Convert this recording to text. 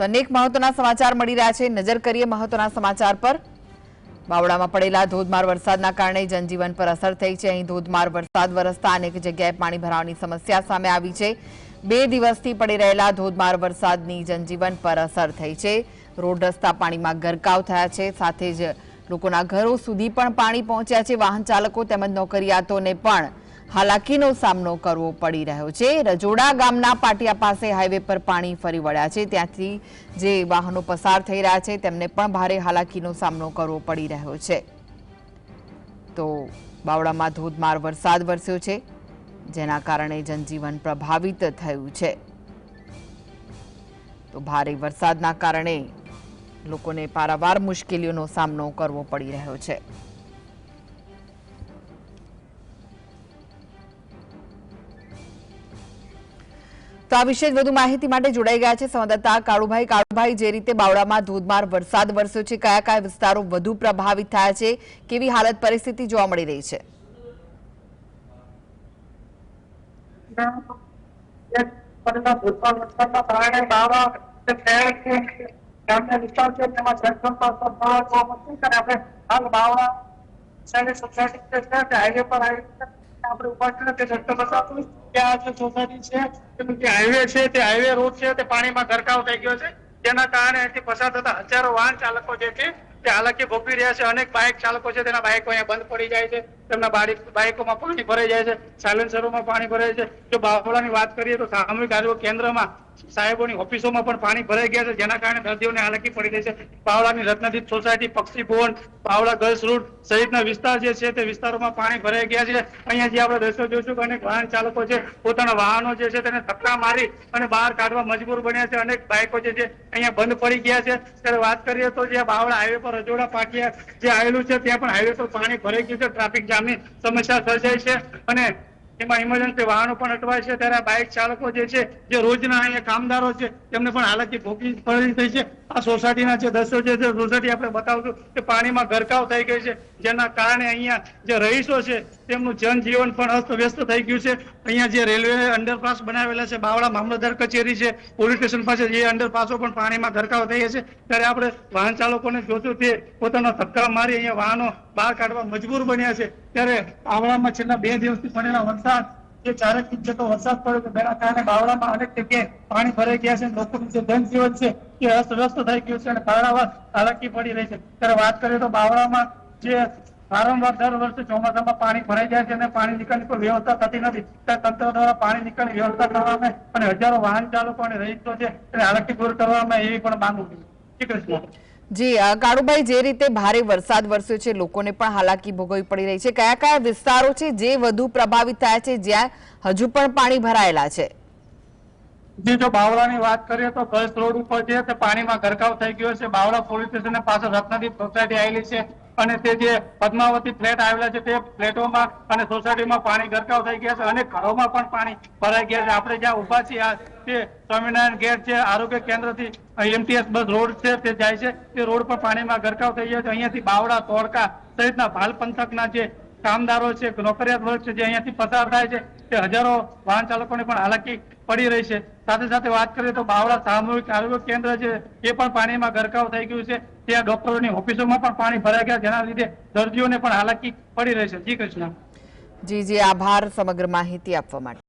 તો અનેક મહત્વના સમાચાર મળી રહ્યા છે. નજર કરીએ મહત્વના સમાચાર પર. બાવળામાં પડેલા ધોધમાર વરસાદના કારણે જનજીવન પર અસર થઈ છે. અહીં ધોધમાર વરસાદ વરસતા અનેક જગ્યાએ પાણી ભરાવાની સમસ્યા સામે આવી છે. બે દિવસથી પડી રહેલા ધોધમાર વરસાદની જનજીવન પર અસર થઈ છે. રોડ રસ્તા પાણીમાં ગરકાવ થયા છે. સાથે જ લોકોના ઘરો સુધી પણ પાણી પહોંચ્યા છે. વાહન ચાલકો તેમજ નોકરિયાતોને પણ હાલાકીનો સામનો કરવો પડી રહ્યો છે. રજોડા ગામના પાટિયા પાસે હાઈવે પર પાણી ફરી વળ્યા છે. ત્યાંથી જે વાહનો પસાર થઈ રહ્યા છે, તેમને પણ ભારે હાલાકીનો સામનો કરવો પડી રહ્યો છે. તો બાવળામાં ધોધમાર વરસાદ વરસ્યો છે, જેના કારણે જનજીવન પ્રભાવિત થયું છે. તો ભારે વરસાદના કારણે લોકોને પારાવાર મુશ્કેલીઓનો સામનો કરવો પડી રહ્યો છે. તો આ વિશે વધુ માહિતી માટે જોડાઈ ગયા છે સંવાદદાતા કાળુભાઈ કાળુભાઈ, જે રીતે બાવળામાં ધોધમાર વરસાદ વરસ્યો છે, કયા કયા વિસ્તારો વધુ પ્રભાવિત થયા છે, કેવી હાલત પરિસ્થિતિ જોવા મળી રહી છે હાલ બાવળા સોસાયટી હાઈવે પર આવી. આપણે ઊભા છીએ તે રસ્તો કે આ જે સોસાયટી છે, જે હાઈવે છે, તે હાઈવે રોડ છે, તે પાણીમાં ગરકાવ થઈ ગયો છે. તેના કારણે અહીંથી પસાર થતા હજારો વાહન ચાલકો જે છે તે હાલાકી ભોગવી રહ્યા છે. અનેક બાઇક ચાલકો છે તેના બાઇકો અહીંયા બંધ પડી જાય છે. તેમના બાઇકોમાં પાણી ભરાઈ જાય છે. સાયલેન્સરોમાં પાણી ભરાય છે. જો બાવળાની વાત કરીએ તો સામૂહિક આરોગ્ય કેન્દ્રમાં સાહેબોની ઓફિસોમાં પણ પાણી ભરાઈ ગયા છે. જેના કારણે દર્દીઓને હાલાકી પડી રહી છે. પાવડાની રત્નદીપ સોસાયટી, પક્ષી ભુવન, પાવડા ગર્લ્સ રોડ સહિતના વિસ્તાર જે છે તે વિસ્તારોમાં પાણી ભરાઈ ગયા છે. અહીંયા જે આપણે દ્રશ્યો જોઈશું કે અનેક વાહન ચાલકો છે, પોતાના વાહનો જે છે તેને ધક્કા મારી અને બહાર કાઢવા મજબૂર બન્યા છે. અનેક બાઇકો જે છે અહીંયા બંધ પડી ગયા છે. ત્યારે વાત કરીએ તો જે બાવળા હાઈવે પર રજોડા પાટિયા જે આવેલું છે, ત્યાં પણ હાઈવે પર પાણી ભરાઈ ગયું છે. ટ્રાફિક જામની સમસ્યા સર્જાઈ છે અને એમાં ઇમરજન્સી વાહનો પણ અટવાય છે. ત્યારે બાઇક ચાલકો જે છે, જે રોજના અહીંયા કામદારો છે તેમને પણ હાલાકી ભોગવી પડી થઈ છે. આ સોસાયટીના જે દ્રશ્યો છે તે સોસાયટી આપણે બતાવશું કે પાણીમાં ગરકાવ થઈ ગઈ છે. જેના કારણે અહીંયા જે રહીશો છે, તેમનું જનજીવન પણ અસ્તવ્યસ્ત થઈ ગયું છે. અહીંયા જે રેલવે અંડરપાસ બનાવેલા છે, બાવળા મામલતદાર કચેરી છે, પોલીસ સ્ટેશન પાસે જે અંડરપાસો પણ પાણીમાં ગરકાવ થઈ છે, ત્યારે આપણે વાહન ચાલકોને જોશું તે પોતાના ધક્કા મારી અહીંયા વાહનો બહાર કાઢવા મજબૂર બન્યા છે. ત્યારે બાવળામાં છેલ્લા બે દિવસથી પડેલા વરસાદ, જે ચારેક ઇંચ જેટલો વરસાદ પડ્યો તો તેના કારણે બાવળામાં અનેક જગ્યાએ પાણી ભરાઈ ગયા છે. લોકોનું જે જનજીવન છે અસ્ત અસ્તવ્યસ્ત થઈ ગયું છે અને પારાવાર હાલાકી પડી રહી છે. ત્યારે વાત કરીએ તો બાવળામાં જે વારંવાર દર વર્ષે ચોમાસામાં પાણી ભરાઈ જાય છે અને પાણી નિકાલની કોઈ વ્યવસ્થા થતી નથી. તંત્ર દ્વારા પાણી નિકાલની વ્યવસ્થા કરવામાં અને હજારો વાહન ચાલકો અને રહીશો છે એને હાલાકી દૂર કરવામાં એવી પણ માંગ ઉઠી કૃષ્ણ. જી કાળુભાઈ જે રીતે ભારે વરસાદ વરસ્યો છે લોકોને પણ હાલાકી ભોગવવી પડી રહી છે. કયા કયા વિસ્તારો છે જે વધુ પ્રભાવિત થયા છે જ્યાં હજુ પણ પાણી ભરાયેલા છે? જે જો બાવળાની વાત કરીએ તો ગર્લ્સ રોડ ઉપર છે તે પાણીમાં ગરકાવ થઈ ગયો છે. બાવળા પોલીસ સ્ટેશન પાસે રત્નદીપ સોસાયટી આવેલી છે. અને તે જે પદ્માવતી ફ્લેટ આવેલા છે તે ફ્લેટોમાં અને સોસાયટીમાં પાણી ગરકાવ થઈ ગયા છે અને ઘરોમાં પણ પાણી ભરાઈ ગયા છે. આપણે જ્યાં ઊભા છીએ તે સ્વામિનારાયણ ગેટ છે, આરોગ્ય કેન્દ્રથી એમટીએસ બસ રોડ છે, તે જાય છે, તે રોડ પર પાણીમાં ગરકાવ થઈ ગયા છે. અહીંયાથી બાવળા, તોડકા સહિતના ભાલ પંથકના જે કામદારો છે, નોકરિયાત વર્ગ છે, જે અહીંયાથી પસાર થાય છે, તે હજારો વાહન ચાલકોને પણ હાલાકી પડી રહી છે. સાથે સાથે વાત કરીએ તો બાવળા સામૂહિક આરોગ્ય કેન્દ્ર છે એ પણ પાણીમાં ગરકાવ થઈ ગયું છે. ત્યાં ડોક્ટરોની ઓફિસોમાં પણ પાણી ભરાઈ ગયા, જેના લીધે દર્દીઓને પણ હાલાકી પડી રહી છે. જી કૃષ્ણ. જી જી, આભાર, સમગ્ર માહિતી આપવા માટે.